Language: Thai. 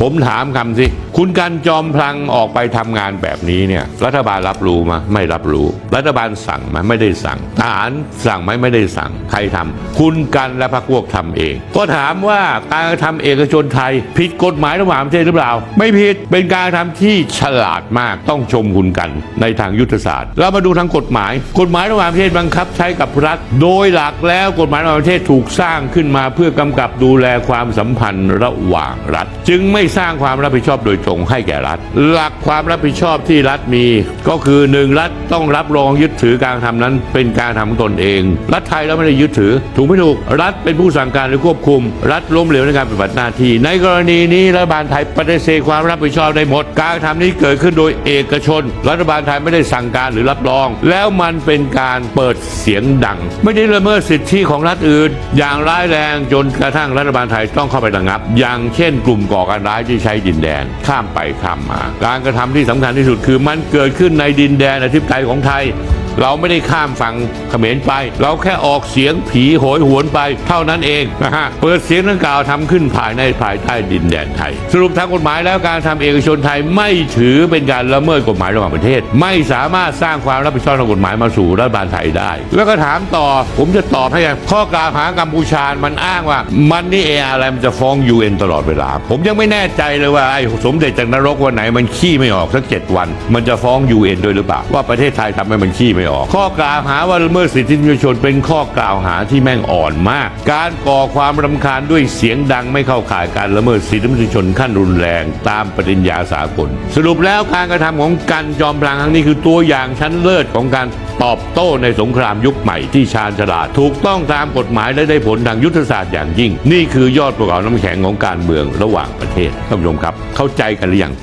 ผมถามคำสิ คุณกันจอมพลังออกไปทำงานแบบนี้เนี่ย รัฐบาลรับรู้มาไม่รับรู้ รัฐบาลสั่งไหมาไม่ได้สั่งทหารสั่งไหมไม่ได้สั่ง ใครทำคุณกันและพรรคพวกทำเอง ก็ถามว่าการทำเอกชนไทย ผิดกฎหมายระหว่างประเทศหรือเปล่า ไม่ผิดเป็นการทำที่ฉลาดมากต้องชมคุณกันในทางยุทธศาสตร์ เรามาดูทางกฎหมาย กฎหมายระหว่างประเทศบังคับใช้กับรัฐ โดยหลักแล้วกฎหมายระหว่างประเทศถูกสร้างขึ้นมา เพื่อกำกับดูแลความสัมพันธ์ระหว่างรัฐ จึงไม่สร้างความรับผิดชอบโดยตรงให้แก่รัฐ หลักความรับผิดชอบที่รัฐมี ก็คือหนึ่งรัฐต้องรับรองยึดถือการกระทำนั้นเป็นการทำของตนเอง รัฐไทยเราไม่ได้ยึดถือ ถูกไม่ถูก รัฐเป็นผู้สั่งการหรือควบคุม รัฐล้มเหลวในการปฏิบัติหน้าที่ ในกรณีนี้รัฐบาลไทยปฏิเสธความรับผิดชอบได้หมด การกระทำนี้เกิดขึ้นโดยเอกชน รัฐบาลไทยไม่ได้สั่งการหรือรับรอง แล้วมันเป็นการเปิดเสียงดัง ไม่ได้ละเมิดสิทธิของรัฐอื่น อย่างร้ายแรงจนกระทั่งรัฐบาลไทยต้องเข้าไประงับ อย่างเช่น กลุ่มก่อการร้ายที่ใช้ดินแดนข้ามไปข้ามมา การกระทำที่สำคัญที่สุดคือมันเกิดขึ้นในดินแดนอธิปไตยของไทย เราไม่ได้ข้ามฝั่งเขมรไป เราแค่ออกเสียงผีโหยหวนไปเท่านั้นเองนะฮะเปิดเสียงดังกล่าวทำขึ้นภายในภายใต้ดินแดนไทย สรุปทางกฎหมายแล้วการทำเอกชนไทยไม่ถือเป็นการละเมิดกฎหมายระหว่างประเทศ ไม่สามารถสร้างความรับผิดชอบทางกฎหมายมาสู่รัฐบาลไทยได้ แล้วก็ถามต่อผมจะตอบให้กันข้อกล่าวหากัมพูชา มันอ้างว่า มันนี่เออะไรมันจะฟ้องยูเอ็นตลอดเวลา ผมยังไม่แน่ใจเลยว่าไอ้สมเด็จจากนรกวันไหนมันขี้ไม่ออกสักเจ็ดวัน มันจะฟ้องยูเอ็นด้วยหรือเปล่าว่าประเทศไทยทำให้มันขี้ไม่ออก ข้อกล่าวหาว่าละเมิดสิทธิมนุษยชนเป็นข้อกล่าวหาที่แม่งอ่อนมาก การก่อความรำคาญด้วยเสียงดังไม่เข้าข่ายการละเมิดสิทธิมนุษยชนขั้นรุนแรงตามปริญญาสากล สรุปแล้วการกระทำของกันจอมพลังครั้งนี้คือตัวอย่างชั้นเลิศของการตอบโต้ในสงครามยุคใหม่ที่ชาญฉลาด ถูกต้องตามกฎหมายและได้ผลทางยุทธศาสตร์อย่างยิ่ง นี่คือยอดภูเขาน้ำแข็งของการเมืองระหว่างประเทศท่านผู้ชมครับ เข้าใจกันหรือยัง